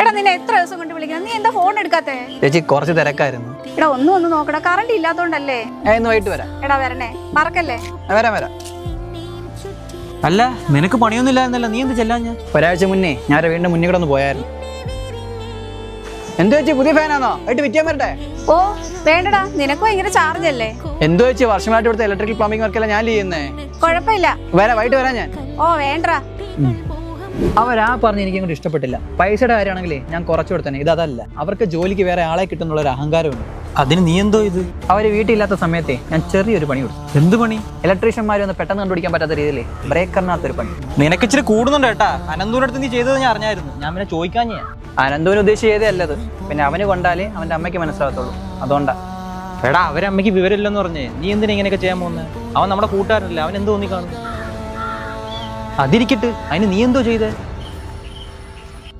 എടാ നിന്നെ എത്ര ദിവസം കൊണ്ട് വിളിക്കണം? നീ എന്താ ഫോൺ എടുക്കാത്തെ? ചേച്ചി കുറച്ച് തിരക്കായിരുന്നു. എടാ ഒന്നും ഒന്ന് നോക്കടാ കറണ്ട് ഇല്ലാത്തോണ്ടല്ലേ? ഞാൻ ഇന്ന് വൈകിട്ട് വരാം. എടാ വരണേ. മറക്കല്ലേ ഞാൻ വരാം വരാം. അല്ല നിനക്ക് പണിയൊന്നും ഇല്ലായിരുന്നല്ലോ നീ എന്ത് ചെല്ലാഞ്ഞ? ഒരാഴ്ച മുന്നേ ഞാൻ ഒരു വീടിന്റെ മുന്നിൽ കൂടെ ഒന്ന് പോയായിരുന്നു. എന്തോ ചേച്ചി പുതിയ ഫാനാണോ ആയിട്ട് വിറ്റിയാൻ വരട്ടെ. ഓ വേണ്ടടാ. നിനക്ക് ഭയങ്കര ചാർജ് അല്ലേ? എന്തോ ചേച്ചി വർഷമായിട്ട് ഇവിടുത്തെ ഇലക്ട്രിക്കൽ പ്ലംബിംഗ് വർക്കല്ല ഞാൻ ചെയ്യുന്നേ. കുഴപ്പമില്ല. വരാം വൈകിട്ട് വരാം ഞാൻ. ഓ വേണ്ടടാ. അവരാ പറഞ്ഞ് എനിക്ക് അങ്ങോട്ട് ഇഷ്ടപ്പെട്ടില്ല. പൈസയുടെ കാര്യമാണെങ്കിലേ ഞാൻ കുറച്ചു കൊടുത്തന്നെ. ഇത് അതല്ല. അവർക്ക് ജോലിക്ക് വേറെ ആളെ കിട്ടുന്നുള്ള ഒരു അഹങ്കാരമുണ്ട് അതിന് നീ എന്തോ ഇത്? അവർ വീട്ടിലില്ലാത്ത സമയത്തെ ഞാൻ ചെറിയൊരു പണി കൊടുത്തു. എന്ത് പണി? ഇലക്ട്രീഷ്യന്മാർ ഒന്ന് പെട്ടെന്ന് കണ്ടുപിടിക്കാൻ പറ്റാത്ത രീതിയിൽ ബ്രേക്കറിനകത്തൊരു പണി. നിനക്ക് ഇച്ചിരി കൂടുന്നുണ്ട് കേട്ടാ. അനന്തൂരടുത്ത് അടുത്ത് നീ ചെയ്തത് ഞാൻ അറിഞ്ഞായിരുന്നു. ഞാൻ പിന്നെ ചോദിക്കാൻ ഞാൻ അനന്തൂന് ഉദ്ദേശിച്ച് ചെയ്തേ അല്ലത് പിന്നെ അവന് കൊണ്ടാലേ അവന്റെ അമ്മയ്ക്ക് മനസ്സിലാകത്തുള്ളൂ. അതുകൊണ്ടാ. എടാ അവരമ്മയ്ക്ക് വിവരമില്ലെന്ന് പറഞ്ഞേ നീ എന്തിനാ ഇങ്ങനെയൊക്കെ ചെയ്യാൻ പോകുന്നത് അവൻ നമ്മുടെ കൂട്ടുകാരനല്ലേ. അവൻ എന്ത് തോന്നി കാണും അതിരിക്കട്ട്. അതിന് നീ എന്തോ ചെയ്തേ?